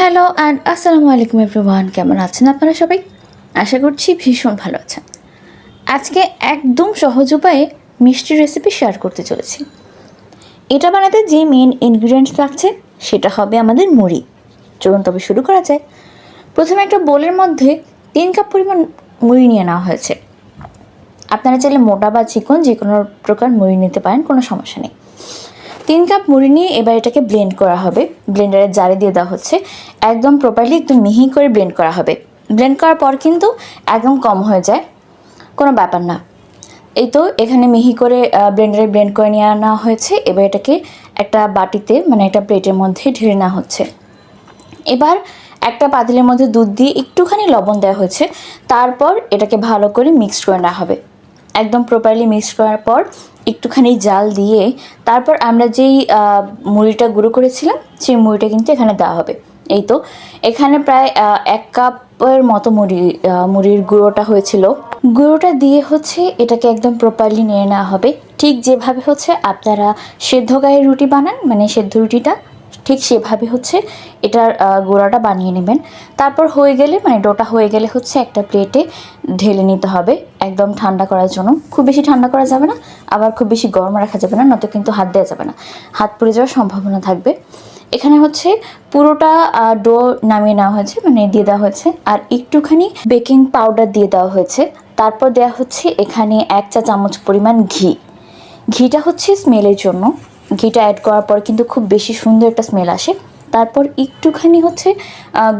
Hello and আসসালামু আলাইকুম everyone কেমন আছেন আপনারা সবাই? আশা করছি ভীষণ ভালো আছেন। আজকে একদম সহজ উপায়ে মিষ্টি রেসিপি শেয়ার করতে চলেছি। এটা বানাতে যে মেন ইনগ্রিডিয়েন্টস লাগছে, সেটা হবে আমাদের মুড়ি। চলুন তবে শুরু করা যায় প্রথমে একটা বোলের মধ্যে তিন কাপ পরিমাণ মুড়ি নিয়ে নেওয়া হয়েছে। আপনারা চাইলে মোটা বা চিকন যে কোনো প্রকার মুড়ি নিতে পারেন, কোনো সমস্যা নেই। তিন কাপ মুড়ি নিয়ে এবার এটাকে ব্লেন্ড করা হবে। ব্লেন্ডারের জারে দিয়ে দেওয়া হচ্ছে। একদম প্রপারলি একদম মিহি করে ব্লেন্ড করা হবে। ব্লেন্ড করার পর কিন্তু একদম কম হয়ে যায়। কোনো ব্যাপার না। এই তো এখানে মিহি করে ব্লেন্ডারে ব্লেন্ড করে নিয়ে আনা হয়েছে। এবার এটাকে একটা বাটিতে মানে একটা প্লেটের মধ্যে ঢেলে নেওয়া হচ্ছে। এবার একটা পাতিলের মধ্যে দুধ দিয়ে একটুখানি লবণ দেওয়া হয়েছে। তারপর এটাকে ভালো করে মিক্সড করে নেওয়া হবে। একদম প্রপারলি মিক্স করার পর একটুখানি জাল দিয়ে তারপর আমরা যেই মুড়িটা গুঁড়ো করেছিলাম, সেই মুড়িটা কিন্তু এখানে দেওয়া হবে। এই তো, এখানে প্রায় এক কাপের মতো মুড়ি মুড়ির গুঁড়োটা হয়েছিল। গুঁড়োটা দিয়ে হচ্ছে এটাকে একদম প্রপারলি নিয়ে নেওয়া হবে। ঠিক যেভাবে হচ্ছে আপনারা সেদ্ধ গায়ে রুটি বানান মানে সেদ্ধ রুটিটা ঠিক সেভাবে হচ্ছে এটার গোড়াটা বানিয়ে নেবেন। তারপর হয়ে গেলে মানে ডোটা হয়ে গেলে হচ্ছে একটা প্লেটে ঢেলে নিতে হবে একদম ঠান্ডা করার জন্য। খুব বেশি ঠান্ডা করা যাবে না, আবার খুব বেশি গরম রাখা যাবে না, নয়তো কিন্তু হাত দেওয়া যাবে না। হাত পড়ে যাওয়ার সম্ভাবনা থাকবে। এখানে হচ্ছে পুরোটা ডো নামিয়ে নেওয়া হয়েছে মানে দিয়ে দেওয়া হয়েছে। আর একটুখানি বেকিং পাউডার দিয়ে দেওয়া হয়েছে। তারপর দেওয়া হচ্ছে এখানে এক চা চামচ পরিমাণ ঘি। ঘিটা হচ্ছে স্মেলের জন্য। ঘিটা অ্যাড করার পর কিন্তু খুব বেশি সুন্দর একটা স্মেল আসে। তারপর একটুখানি হচ্ছে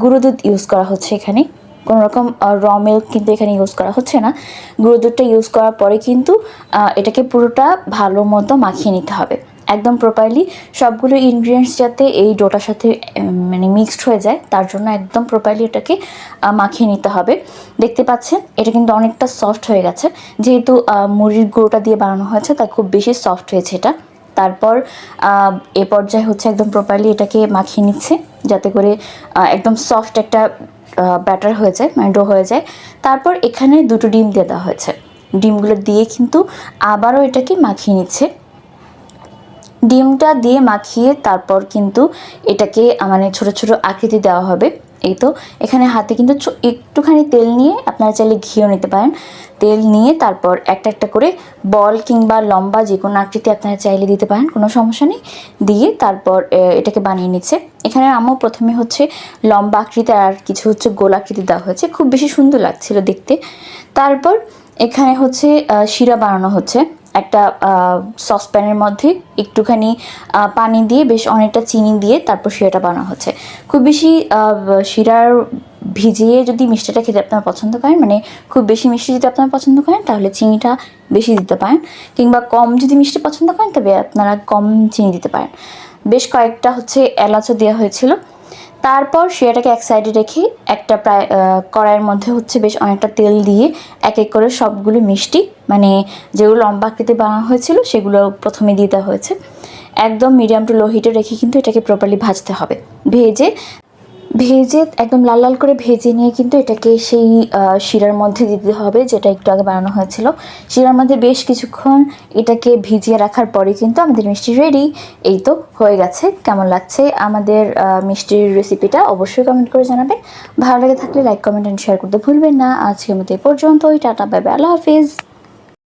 গুঁড়ো দুধ ইউজ করা হচ্ছে এখানে। কোনো রকম র মিল্ক কিন্তু এখানে ইউজ করা হচ্ছে না। গুঁড়ো দুধটা ইউজ করার পরে কিন্তু এটাকে পুরোটা ভালো মতো মাখিয়ে নিতে হবে। একদম প্রপারলি সবগুলো ইনগ্রিডিয়েন্টস যাতে এই ডোটার সাথে মানে মিক্সড হয়ে যায়, তার জন্য একদম প্রপারলি এটাকে মাখিয়ে নিতে হবে। দেখতে পাচ্ছেন, এটা কিন্তু অনেকটা সফট হয়ে গেছে। যেহেতু মুড়ির গুঁড়োটা দিয়ে বানানো হয়েছে, তাই খুব বেশি সফট হয়েছে এটা। তারপর এ পর্যায়ে হচ্ছে একদম প্রপারলি এটাকে মাখিয়ে নিচ্ছে, যাতে করে একদম সফট একটা ব্যাটার হয়ে যায় মানে ডো হয়ে যায়। তারপর এখানে দুটো ডিম দিয়ে দেওয়া হয়েছে। ডিমগুলো দিয়ে কিন্তু আবারও এটাকে মাখিয়ে নিচ্ছে। ডিমটা দিয়ে মাখিয়ে তারপর কিন্তু এটাকে মানে ছোট ছোট আকৃতি দেওয়া হবে। এই তো, এখানে হাতে কিন্তু একটুখানি তেল নিয়ে আপনারা চাইলে ঘিও নিতে পারেন। তেল নিয়ে তারপর একটা একটা করে বল কিংবা লম্বা যে কোনো আকৃতি আপনারা চাইলে দিতে পারেন, কোনো সমস্যা নেই। দিয়ে তারপর এটাকে বানিয়ে নিচ্ছে। এখানে আমও প্রথমে হচ্ছে লম্বা আকৃতি আর কিছু হচ্ছে গোল আকৃতি দেওয়া হয়েছে। খুব বেশি সুন্দর লাগছিল দেখতে। তারপর এখানে হচ্ছে শিরা বানানো হচ্ছে। একটা সসপ্যানের মধ্যে একটুখানি পানি দিয়ে বেশ অনেকটা চিনি দিয়ে তারপর শিরাটা বানানো হচ্ছে। খুব বেশি শিরার ভিজিয়ে যদি মিষ্টিটা খেতে আপনারা পছন্দ করেন মানে খুব বেশি মিষ্টি যদি আপনারা পছন্দ করেন, তাহলে চিনিটা বেশি দিতে পারেন। কিংবা কম যদি মিষ্টি পছন্দ করেন, তবে আপনারা কম চিনি দিতে পারেন। বেশ কয়েকটা হচ্ছে এলাচও দেওয়া হয়েছিল। তারপর সেটাকে এক সাইডে রেখে একটা প্রায় কড়াইয়ের মধ্যে হচ্ছে বেশ অনেকটা তেল দিয়ে এক এক করে সবগুলো মিষ্টি মানে যেগুলো লম্বা আকৃতি বানানো হয়েছিল সেগুলো প্রথমে দিয়ে দেওয়া হয়েছে। একদম মিডিয়াম টু লো হিটে রেখে কিন্তু এটাকে প্রপারলি ভাজতে হবে। ভেজে ভেজে একদম লাল লাল করে ভেজে নিয়ে কিন্তু এটাকে সেই শিরার মধ্যে দিতে হবে, যেটা একটু আগে বানানো হয়েছিল। শিরার মধ্যে বেশ কিছুক্ষণ এটাকে ভিজিয়ে রাখার পরে কিন্তু আমাদের মিষ্টি রেডি এই তো, হয়ে গেছে। কেমন লাগছে আমাদের মিষ্টির রেসিপিটা অবশ্যই কমেন্ট করে জানাবেন। ভালো লাগে থাকলে লাইক কমেন্ট অ্যান্ড শেয়ার করতে ভুলবেন না। আজকের মতো এই পর্যন্তই। টাটা বাই বাই আল্লাহ হাফিজ।